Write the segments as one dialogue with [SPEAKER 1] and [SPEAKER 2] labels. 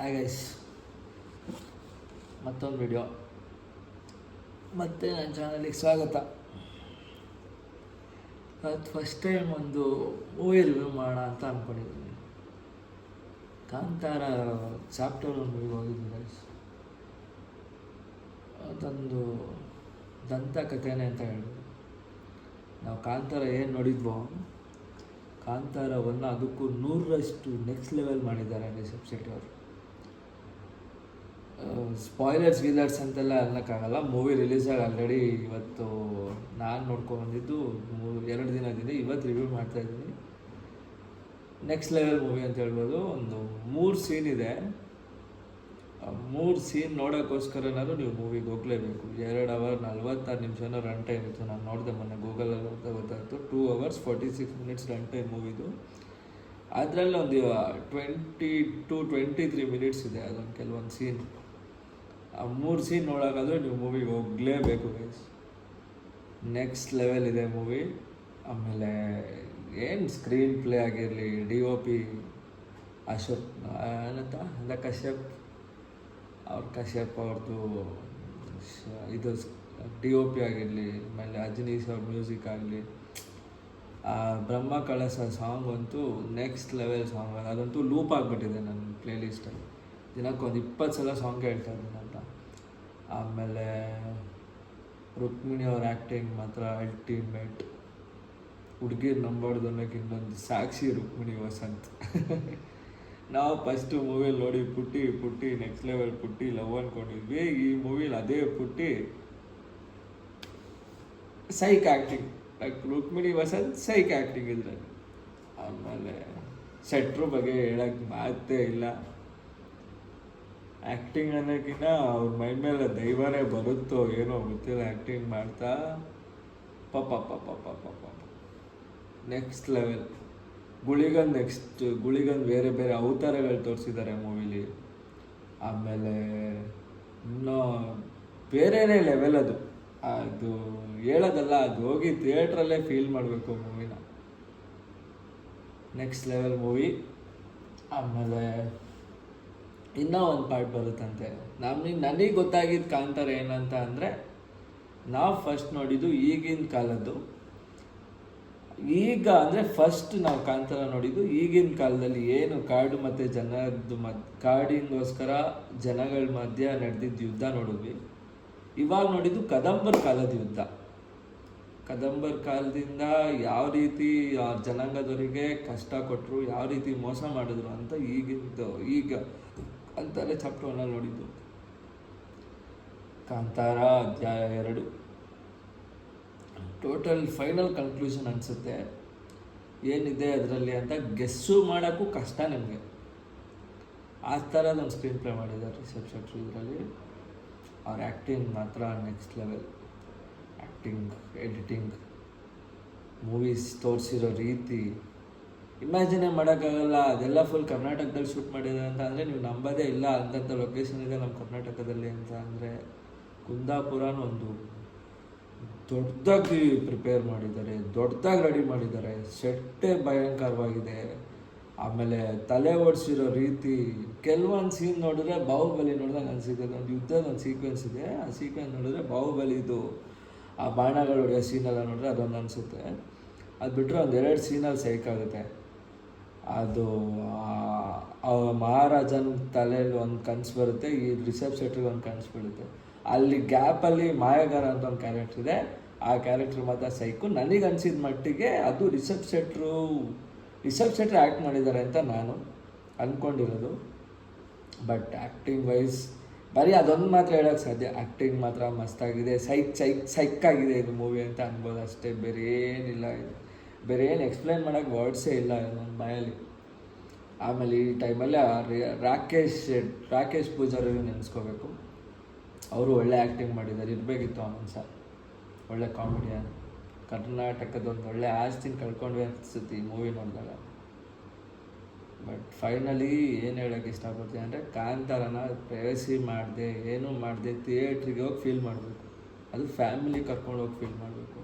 [SPEAKER 1] Hi guys ಮತ್ತೊಂದು video ಮತ್ತೆ ನನ್ನ ಚಾನಲಿಗೆ ಸ್ವಾಗತ. ಅದು ಫಸ್ಟ್ ಟೈಮ್ ಒಂದು ಮೂವಿ ರಿವ್ಯೂ ಮಾಡೋಣ ಅಂತ ಅಂದ್ಕೊಂಡಿದ್ದೀನಿ ಕಾಂತಾರ ಚಾಪ್ಟರ್ ಒಂದು ಮೂವಿ ಹೋಗಿದ್ದೀನಿ ಗೈಸ್ ಅದೊಂದು ದಂತಕಥೆನೇ ಅಂತ ಹೇಳ್ಬೋದು. ನಾವು ಕಾಂತಾರ ಏನು ನೋಡಿದ್ವೋ ಕಾಂತಾರವನ್ನು ಅದಕ್ಕೂ ನೂರರಷ್ಟು ನೆಕ್ಸ್ಟ್ ಲೆವೆಲ್ ಮಾಡಿದ್ದಾರೆ ರಿಷಬ್ ಶೆಟ್ಟಿ ಅವರು ಸ್ಪಾಯ್ಲರ್ಸ್ ಗಿಲ್ಲರ್ಸ್ ಅಂತೆಲ್ಲ ಅನ್ನೋಕ್ಕಾಗಲ್ಲ. ಮೂವಿ ರಿಲೀಸ್ ಆಗಿ ಆಲ್ರೆಡಿ ಇವತ್ತು ನಾನು ನೋಡ್ಕೊಂಡು ಬಂದಿದ್ದು ಮೂರು, ಎರಡು ದಿನದಿಂದ ಇವತ್ತು ರಿವ್ಯೂ ಮಾಡ್ತಾ ಇದ್ದೀನಿ. ನೆಕ್ಸ್ಟ್ ಲೆವೆಲ್ ಮೂವಿ ಅಂತ ಹೇಳ್ಬೋದು. ಒಂದು ಮೂರು ಸೀನ್ ಇದೆ. ಮೂರು ಸೀನ್ ನೋಡೋಕ್ಕೋಸ್ಕರನಾದ್ರೂ ನೀವು ಮೂವಿಗೆ ಹೋಗಲೇಬೇಕು. ಎರಡು ಅವರ್ ನಲ್ವತ್ತಾರು ನಿಮಿಷನೋ ರನ್ ಟೈಮ್ ಇತ್ತು. ನಾನು ನೋಡಿದೆ ಮೊನ್ನೆ ಗೂಗಲಲ್ಲಿ ಹೋಗ್ತಾ ಗೊತ್ತಾಯಿತು. Two hours forty six minutes run time ಮೂವಿದು ಅದರಲ್ಲಿ ಒಂದು twenty two twenty three minutes ಇದೆ ಅದೊಂದು ಕೆಲವೊಂದು ಸೀನ್ ಆ ಮೂರು ಸೀನ್ ನೋಡೋಕ್ಕಾದ್ರೆ ನೀವು ಮೂವಿಗೆ ಹೋಗಲೇಬೇಕು ಗೈಸ್ ನೆಕ್ಸ್ಟ್ ಲೆವೆಲ್ ಇದೆ ಮೂವಿ ಆಮೇಲೆ ಏನು ಸ್ಕ್ರೀನ್ ಪ್ಲೇ ಆಗಿರಲಿ ಡಿ ಒ ಪಿ ಅಶೋಕ್ ಏನಂತ? ಅಲ್ಲ, ಕಶ್ಯಪ್. ಅವ್ರ ಕಶ್ಯಪ್ ಅವ್ರದ್ದು ಇದು ಡಿ ಒ ಪಿ ಆಗಿರಲಿ, ಆಮೇಲೆ ಅಜನೀಶ್ ಅವ್ರ ಮ್ಯೂಸಿಕ್ ಆಗಲಿ. ಆ, ಬ್ರಹ್ಮ ಕಳಸ ಸಾಂಗ್ ಅಂತೂ ನೆಕ್ಸ್ಟ್ ಲೆವೆಲ್ ಸಾಂಗ್ ಅದಂತೂ ಲೂಪ್ ಆಗಿಬಿಟ್ಟಿದೆ ನನ್ನ ಪ್ಲೇಲಿಸ್ಟಲ್ಲಿ ದಿನಕ್ಕೊಂದು ಇಪ್ಪತ್ತು ಸಲ ಸಾಂಗ್ ಕೇಳ್ತಾ ಇದ್ದೀನಿ ಆಮೇಲೆ ರುಕ್ಮಿಣಿ ಅವ್ರ ಆ್ಯಕ್ಟಿಂಗ್ ಮಾತ್ರ ಅಲ್ಟಿಮೇಟ್ ಹುಡುಗಿರ್ ನಂಬಾರ್ದು ಅನ್ನೋಕೆ ಇನ್ನೊಂದು ಸಾಕ್ಷಿ ರುಕ್ಮಿಣಿ ವಸಂತ್. ನಾವು ಫಸ್ಟು ಮೂವಿಲಿ ನೋಡಿ ಪುಟ್ಟಿ ಪುಟ್ಟಿ ನೆಕ್ಸ್ಟ್ ಲೆವೆಲ್ ಪುಟ್ಟಿ ಲವ್ ಅಂದ್ಕೊಂಡಿದ್ವಿ ಈ ಮೂವಿಲಿ ಅದೇ ಪುಟ್ಟಿ psych acting like Rukmini Vasanth psych acting ಇದ್ರಲ್ಲಿ. ಆಮೇಲೆ ಸೆಟ್ರ್ ಬಗ್ಗೆ ಹೇಳಕ್ಕೆ ಮಾತೇ ಇಲ್ಲ. ಆ್ಯಕ್ಟಿಂಗ್ ಅನ್ನೋಕ್ಕಿಂತ ಅವ್ರ ಮೈ ಮೇಲೆ ದೈವನೇ ಬರುತ್ತೋ ಏನೋ ಗೊತ್ತಿಲ್ಲ ಆ್ಯಕ್ಟಿಂಗ್ ಮಾಡ್ತಾ ಪಾಪ ಪಾಪ ಪಾಪ ಪಾಪ next level Guligan next Guligan ಬೇರೆ ಬೇರೆ ಅವತಾರಗಳು ತೋರಿಸಿದ್ದಾರೆ ಮೂವಿಲಿ. ಆಮೇಲೆ ಇನ್ನೂ ಬೇರೆನೇ ಲೆವೆಲ್ ಅದು. ಅದು ಹೇಳೋದಲ್ಲ, ಅದು ಹೋಗಿ ಥಿಯೇಟ್ರಲ್ಲೇ ಫೀಲ್ ಮಾಡಬೇಕು ಮೂವಿನ. ನೆಕ್ಸ್ಟ್ ಲೆವೆಲ್ ಮೂವಿ ಆಮೇಲೆ ಇನ್ನೂ ಒಂದು ಪಾರ್ಟ್ ಬರುತ್ತಂತೆ. ನಮಗೆ, ನನಗೆ ಗೊತ್ತಾಗಿದ್ದ ಕಾಂತಾರ ಏನಂತ ಅಂದರೆ, ನಾವು ಫಸ್ಟ್ ನೋಡಿದ್ದು ಈಗಿನ ಕಾಲದ್ದು. ಈಗ ಅಂದರೆ ಫಸ್ಟ್ ನಾವು ಕಾಂತಾರ ನೋಡಿದ್ದು ಈಗಿನ ಕಾಲದಲ್ಲಿ ಏನು ಕಾಡು ಮತ್ತು ಜನದ್ದು ಮದ್ ಕಾಡಿಗೋಸ್ಕರ ಜನಗಳ ಮಧ್ಯ ನಡೆದಿದ್ದ ಯುದ್ಧ ನೋಡಿದ್ವಿ. ಇವಾಗ ನೋಡಿದ್ದು ಕದಂಬರ್ ಕಾಲದ ಯುದ್ಧ. ಕದಂಬರ್ ಕಾಲದಿಂದ ಯಾವ ರೀತಿ ಜನಾಂಗದವರಿಗೆ ಕಷ್ಟ ಕೊಟ್ಟರು ಯಾವ ರೀತಿ ಮೋಸ ಮಾಡಿದ್ರು ಅಂತ ಈಗಿಂದು, ಈಗ ಅಂತಾರೆ ಚಾಪ್ಟರ್ ಒನ್ನಲ್ಲಿ ನೋಡಿದ್ದು. ಕಾಂತಾರ ಅಧ್ಯಾಯ ಎರಡು. ಟೋಟಲ್ ಫೈನಲ್ ಕನ್ಕ್ಲೂಷನ್ ಅನಿಸುತ್ತೆ. ಏನಿದೆ ಅದರಲ್ಲಿ ಅಂತ ಗೆಸ್ಸು ಮಾಡೋಕ್ಕೂ ಕಷ್ಟ ನಿಮಗೆ. ಆ ಥರ ನಮ್ಮ ಸ್ಕ್ರೀನ್ ಪ್ಲೇ ಮಾಡಿದ್ದಾರೆ ರಿಷಬ್ ಶೆಟ್ರು ಇದರಲ್ಲಿ. ಅವ್ರ ಆ್ಯಕ್ಟಿಂಗ್ ಮಾತ್ರ next level acting editing movies ತೋರಿಸಿರೋ ರೀತಿ. ಇಮ್ಯಾಜಿನೇ ಮಾಡೋಕ್ಕಾಗಲ್ಲ, ಅದೆಲ್ಲ ಫುಲ್ ಕರ್ನಾಟಕದಲ್ಲಿ ಶೂಟ್ ಮಾಡಿದ್ದಾರೆ ಅಂತ ಅಂದರೆ ನೀವು ನಂಬೋದೇ ಇಲ್ಲ ಅಂತಂಥ ಲೊಕೇಶನ್ ಇದೆ ನಮ್ಮ ಕರ್ನಾಟಕದಲ್ಲಿ ಅಂತ ಅಂದರೆ ಕುಂದಾಪುರನ ಒಂದು ದೊಡ್ಡದಾಗಿ ಪ್ರಿಪೇರ್ ಮಾಡಿದ್ದಾರೆ, ದೊಡ್ಡದಾಗಿ ರೆಡಿ ಮಾಡಿದ್ದಾರೆ. ಸೆಟ್ಟೇ ಭಯಂಕರವಾಗಿದೆ. ಆಮೇಲೆ ತಲೆ ಓಡಿಸಿರೋ ರೀತಿ ಕೆಲವೊಂದು ಸೀನ್ ನೋಡಿದ್ರೆ ಬಾಹುಬಲಿ ನೋಡಿದಂಗೆ ಅನಿಸಿದೆ ಒಂದು ಯುದ್ಧದ ಒಂದು ಸೀಕ್ವೆನ್ಸ್ ಇದೆ. ಆ ಸೀಕ್ವೆನ್ಸ್ ನೋಡಿದ್ರೆ ಬಾಹುಬಲಿದು ಆ ಬಾಣಗಳು ಸೀನೆಲ್ಲ ನೋಡಿದ್ರೆ ಅದೊಂದು ಅನಿಸುತ್ತೆ. ಅದು ಬಿಟ್ಟರೆ ಒಂದು ಎರಡು ಸೀನಲ್ಲಿ ಸೈಕ್ ಆಗುತ್ತೆ. ಅದು ಮಹಾರಾಜನ ತಲೆಯಲ್ಲಿ ಒಂದು ಕನಸು ಬರುತ್ತೆ, ಈ ರಿಸೆಪ್ ಶೆಟ್ರಿಗೆ ಒಂದು ಕನಸು ಬೀಳುತ್ತೆ. ಅಲ್ಲಿ ಗ್ಯಾಪಲ್ಲಿ ಮಾಯಾಗಾರ ಅಂತ ಒಂದು ಕ್ಯಾರೆಕ್ಟರ್ ಇದೆ. ಆ ಕ್ಯಾರೆಕ್ಟರ್ ಮಾತ್ರ ಸೈಕು. ನನಗೆ ಅನಿಸಿದ ಮಟ್ಟಿಗೆ ಅದು ರಿಸೆಪ್ ಸೆಟ್ರು ರಿಸೆಪ್ ಸೆಟ್ರ್ ಆ್ಯಕ್ಟ್ ಮಾಡಿದ್ದಾರೆ ಅಂತ ನಾನು ಅಂದ್ಕೊಂಡಿರೋದು ಬಟ್ ಆ್ಯಕ್ಟಿಂಗ್ ವೈಸ್ ಬರೀ ಅದೊಂದು ಮಾತ್ರ ಹೇಳೋಕ್ಕೆ ಸಾಧ್ಯ. ಆ್ಯಕ್ಟಿಂಗ್ ಮಾತ್ರ ಮಸ್ತಾಗಿದೆ. ಸೈಕ್ ಸೈಕ್ ಸೈಕ್ ಆಗಿದೆ ಇದು ಮೂವಿ ಅಂತ ಅನ್ಬೋದು ಅಷ್ಟೇ. ಬೇರೆ ಏನಿಲ್ಲ ಇದು. ಬೇರೆ ಏನು ಎಕ್ಸ್ಪ್ಲೈನ್ ಮಾಡೋಕ್ಕೆ ವರ್ಡ್ಸೇ ಇಲ್ಲ ನನ್ನ ಬಾಯಲ್ಲಿ ಆಮೇಲೆ ಈ ಟೈಮಲ್ಲಿ ಆ ರಾಕೇಶ್ ರಾಕೇಶ್ ಪೂಜಾರಿ ನೆನೆಸ್ಕೋಬೇಕು. ಅವರು ಒಳ್ಳೆ ಆ್ಯಕ್ಟಿಂಗ್ ಮಾಡಿದ್ದಾರೆ, ಇರಬೇಕಿತ್ತು ಅವನು ಸರ್ ಒಳ್ಳೆ ಕಾಮಿಡಿಯನ್ ಕರ್ನಾಟಕದ ಒಂದು ಒಳ್ಳೆ ಆಸ್ತಿನ ಕಳ್ಕೊಂಡ್ವಿ ಅನಿಸುತ್ತೆ ಈ ಮೂವಿ ನೋಡಿದಾಗ. ಬಟ್ ಫೈನಲಿ ಏನು ಹೇಳೋಕ್ಕೆ ಇಷ್ಟಪಡ್ತೀನಿ ಅಂದರೆ ಕಾಂತಾರನ ಪ್ರೇಯಸಿ ಮಾಡಿದೆ, ಏನೂ ಮಾಡಿದೆ ಥಿಯೇಟ್ರಿಗೆ ಹೋಗಿ ಫೀಲ್ ಮಾಡಬೇಕು. ಅದು ಫ್ಯಾಮಿಲಿ ಕರ್ಕೊಂಡು ಹೋಗಿ ಫೀಲ್ ಮಾಡಬೇಕು.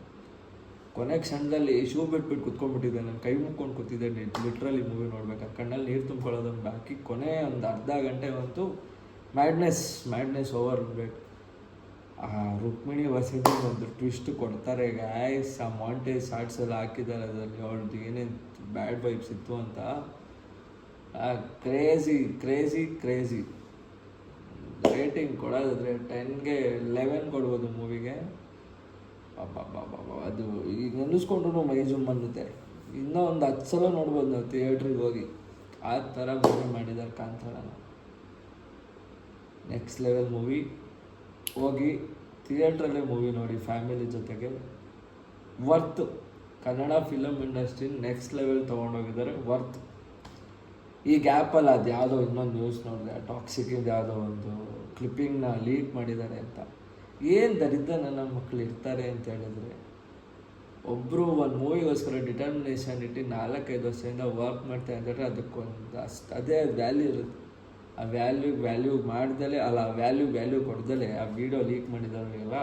[SPEAKER 1] ಕೊನೆ ಕ್ಷಣದಲ್ಲಿ ಶೂ ಬಿಟ್ಬಿಟ್ಟು ಕುತ್ಕೊಂಡ್ಬಿಟ್ಟಿದ್ದೆ. ನಾನು ಕೈ ಮುಕ್ಕೊಂಡು ಕೂತಿದ್ದೆ. ಲಿಟ್ರಲಿ ಮೂವಿ ನೋಡ್ಬೇಕಾದ್ರೆ ಕಣ್ಣಲ್ಲಿ ನೀರು ತುಂಬ್ಕೊಳ್ಳೋದೊಂದು ಬಾಕಿ. ಕೊನೆ ಒಂದು ಅರ್ಧ ಗಂಟೆ ಅಂತೂ ಮ್ಯಾಡ್ನೆಸ್ ಮ್ಯಾಡ್ನೆಸ್ ಓವರ್ ಬೇಕು ಆ ರುಕ್ಮಿಣಿ ವಸತಿ ಒಂದು ಟ್ವಿಸ್ಟ್ ಕೊಡ್ತಾರೆ ಗಾಯ್ಸ್ ಆ ಮಾಂಟೇಜ್ ಶಾರ್ಟ್ಸ್ ಎಲ್ಲ ಹಾಕಿದ್ದಾರೆ ಅದರಲ್ಲಿ. ಅವ್ರದ್ದು ಏನೇನು ಬ್ಯಾಡ್ ವೈಬ್ಸ್ ಇತ್ತು ಅಂತ. ಕ್ರೇಜಿ ಕ್ರೇಜಿ ಕ್ರೇಜಿ ರೇಟಿಂಗ್ ಕೊಡೋದಾದರೆ ಟೆನ್ಗೆ ಲೆವೆನ್ ಕೊಡ್ಬೋದು ಮೂವಿಗೆ ಅದು ಈಗ ನೆನೆಸ್ಕೊಂಡ್ರು ಮೈ ಜುಮ್ ಅನ್ನುತ್ತೆ ಇನ್ನೂ ಒಂದು ಹತ್ತು ಸಲ ನೋಡ್ಬೋದು ನಾವು ಥಿಯೇಟ್ರಿಗೆ ಹೋಗಿ. ಆ ಥರ ಮೂವಿ ಮಾಡಿದ್ದಾರೆ ಕಾಂತಾರನ. ನೆಕ್ಸ್ಟ್ ಲೆವೆಲ್ ಮೂವಿ ಹೋಗಿ ಥಿಯೇಟ್ರಲ್ಲೇ ಮೂವಿ ನೋಡಿ ಫ್ಯಾಮಿಲಿ ಜೊತೆಗೆ. Worth Kannada film industry next level ತೊಗೊಂಡೋಗಿದ್ದಾರೆ. Worth ಈ ಗ್ಯಾಪಲ್ಲಿ ಅದು ಯಾವುದೋ ಇನ್ನೊಂದು ನ್ಯೂಸ್ ನೋಡಿದೆ. ಟಾಕ್ಸಿಕಿಂದ ಯಾವುದೋ ಒಂದು ಕ್ಲಿಪ್ಪಿಂಗ್ನ ಲೀಕ್ ಮಾಡಿದ್ದಾರೆ ಅಂತ. ಏನು ದರಿದ್ರ ನನ್ನ ಮಕ್ಕಳು ಇರ್ತಾರೆ ಅಂತ ಹೇಳಿದ್ರೆ ಒಬ್ಬರು ಒಂದು ಮೂವಿಗೋಸ್ಕರ ಡಿಟರ್ಮಿನೇಷನ್ ಇಟ್ಟು ನಾಲ್ಕೈದು ವರ್ಷದಿಂದ ವರ್ಕ್ ಮಾಡ್ತಾರೆ ಹೇಳಿದ್ರೆ ಅದಕ್ಕೊಂದು ಅಷ್ಟು, ಅದೇ ವ್ಯಾಲ್ಯೂ ಇರುತ್ತೆ. ಆ ವ್ಯಾಲ್ಯೂ ವ್ಯಾಲ್ಯೂ ಮಾಡ್ದಲೇ ಅಲ್ಲ ವ್ಯಾಲ್ಯೂ ವ್ಯಾಲ್ಯೂ ಕೊಡ್ದಲೇ ಆ ವಿಡಿಯೋ ಲೀಕ್ ಮಾಡಿದವರಿಗೆಲ್ಲ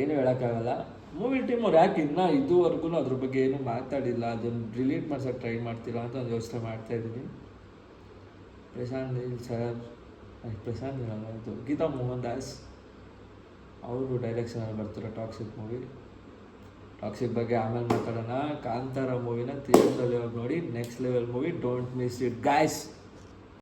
[SPEAKER 1] ಏನು ಹೇಳೋಕ್ಕಾಗಲ್ಲ. ಮೂವಿ ಟೀಮ್ ಅವ್ರು ಯಾಕೆ ಇನ್ನೂ ಇದುವರೆಗೂ ಅದ್ರ ಬಗ್ಗೆ ಏನು ಮಾತಾಡಿಲ್ಲ, ಅದನ್ನು ರಿಲೀಟ್ ಮಾಡ್ಸೋಕೆ ಟ್ರೈ ಮಾಡ್ತಿಲ್ಲ ಅಂತ ಒಂದು ಯೋಚನೆ ಮಾಡ್ತಾ ಇದ್ದೀನಿ. ಪ್ರಶಾಂತ್ ಸರ್ ಪ್ರಶಾಂತ್ ನೀಲ್ ಗೀತಾ ಮೋಹನ್ ದಾಸ್. ಅವರು ಡೈರೆಕ್ಷನಲ್ಲಿ ಬರ್ತಾರೆ ಟಾಕ್ಸಿಕ್ ಮೂವಿ ಟಾಕ್ಸಿಕ್ ಬಗ್ಗೆ ಆಮೇಲೆ ಮಾತಾಡೋಣ. ಕಾಂತಾರ ಮೂವಿನ ಥಿಯೇಟ್ರಲ್ಲಿ ಹೋಗಿ ನೋಡಿ. Next level movie don't miss it guys